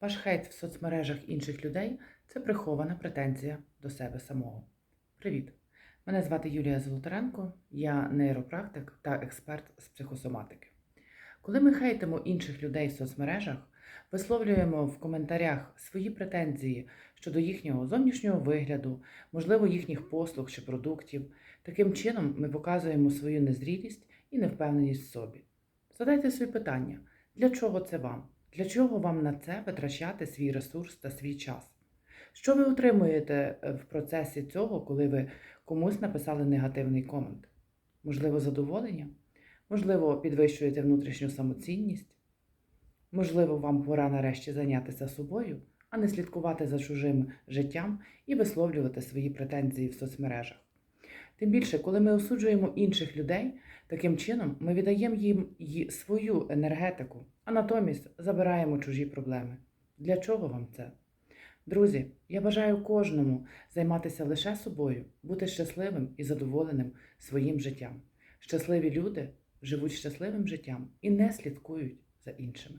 Ваш хейт в соцмережах інших людей це прихована претензія до себе самого. Привіт! Мене звати Юлія Золотаренко, я нейропрактик та експерт з психосоматики. Коли ми хейтимо інших людей в соцмережах, висловлюємо в коментарях свої претензії щодо їхнього зовнішнього вигляду, можливо, їхніх послуг чи продуктів, таким чином ми показуємо свою незрілість і невпевненість в собі. Задайте собі питання, для чого це вам? Для чого вам на це витрачати свій ресурс та свій час? Що ви отримуєте е, в процесі цього, коли ви комусь написали негативний комент? Можливо, задоволення? Можливо, підвищуєте внутрішню самоцінність? Можливо, вам пора нарешті зайнятися собою, а не слідкувати за чужим життям і висловлювати свої претензії в соцмережах. Тим більше, коли ми осуджуємо інших людей, таким чином ми віддаємо їм свою енергетику, а натомість забираємо чужі проблеми. Для чого вам це? Друзі, я бажаю кожному займатися лише собою, бути щасливим і задоволеним своїм життям. Щасливі люди живуть щасливим життям і не слідкують за іншими.